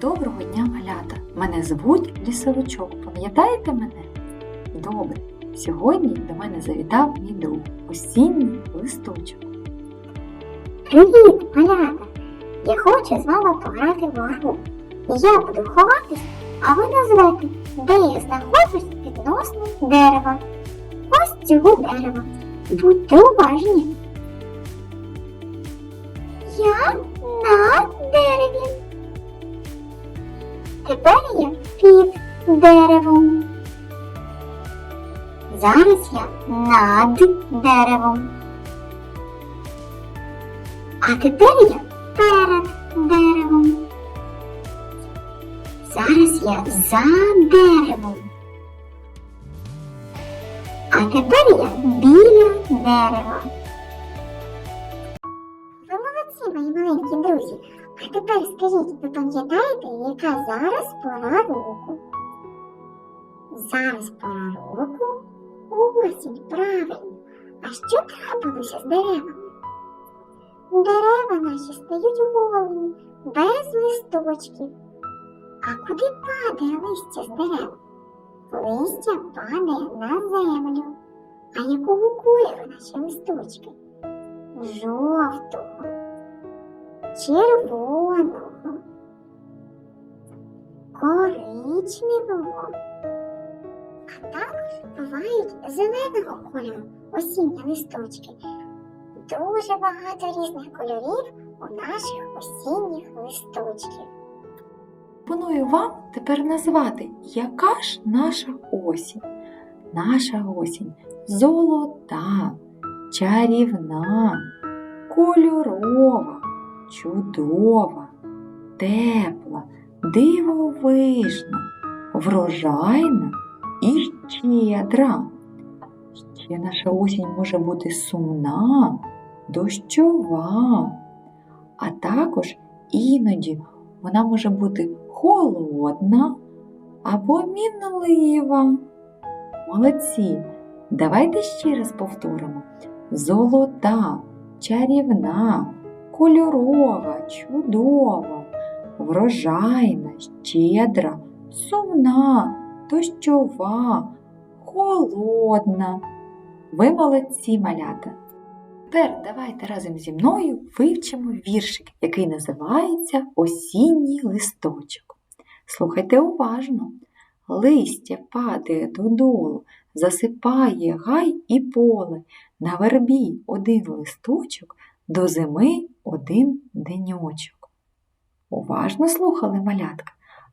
Доброго дня, малята! Мене звуть Лісовичок. Пам'ятаєте мене? Добре. Сьогодні до мене завітав мій друг осінній листочок. Привіт, малята! Я хочу з вами пограти в гру. Я буду ховатись, а ви назвете, де я знаходжусь відносно дерева. Ось цього дерева. Будьте уважні. Я на дереві. Тепер я під деревом. Зараз я над деревом. А тепер я перед деревом. Зараз я за деревом. А тепер я біля дерева. Ви молодці, мої маленькі друзі. А тепер скажіть, ви пам'ятаєте, яка зараз пора року? Зараз пора року осінь, правильно. А що трапилося з деревами? Дерева наші стають голими, без листочків. А куди падає листя з дерев? Листя падає на землю. А якого кольору наші листочки? Жовтого, червоного, коричневого. А також бувають зеленого кольору осінні листочки. Дуже багато різних кольорів у наших осінніх листочків. Пропоную вам тепер назвати, яка ж наша осінь. Наша осінь золота, чарівна, кольорова, чудова, тепла, дивовижна, врожайна і щедра. Ще наша осінь може бути сумна, дощова, а також іноді вона може бути холодна або мінлива. Молодці! Давайте ще раз повторимо: золота, чарівна, кольорова, чудова, врожайна, щедра, сумна, дощова, холодна. Ви молодці, малята! Тепер давайте разом зі мною вивчимо віршик, який називається Осінній листочок. Слухайте уважно. Листя падає додолу, засипає гай і поле, на вербі один листочок, до зими один деньочок. Уважно слухали малятка.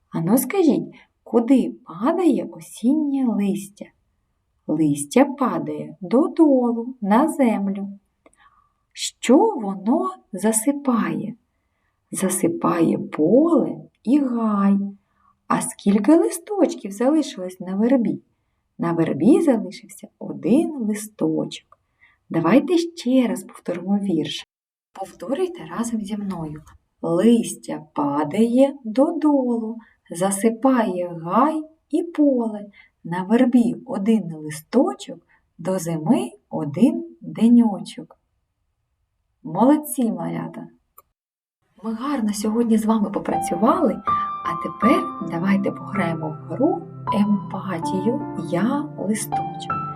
Ану скажіть, куди падає осіннє листя? Листя падає додолу на землю. Що воно засипає? Засипає поле і гай. А скільки листочків залишилось на вербі? На вербі залишився один листочок. Давайте ще раз повторимо вірш. Повторюйте разом зі мною. Листя падає додолу, засипає гай і поле. На вербі один листочок, до зими один деньочок. Молодці, малята! Ми гарно сьогодні з вами попрацювали, а тепер давайте пограємо в гру емпатію Я листочок.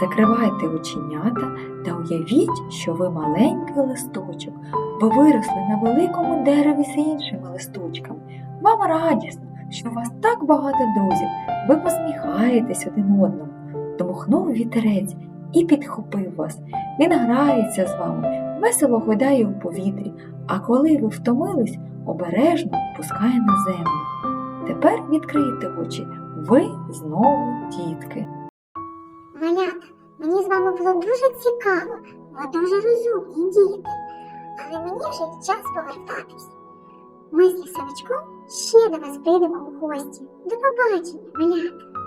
Закривайте оченята та уявіть, що ви маленький листочок. Ви виросли на великому дереві з іншими листочками. Вам радісно, що у вас так багато друзів. Ви посміхаєтесь один одному. Дмухнув вітерець і підхопив вас. Він грається з вами, весело гойдає у повітрі, а коли ви втомились, обережно пускає на землю. Тепер відкрийте очі. Ви знову дітки. Малята, мені з вами було дуже цікаво, ви дуже розумні діти. Але мені вже час повертатись. Ми з лісовичком ще до вас прийдемо у гості. До побачення, малята.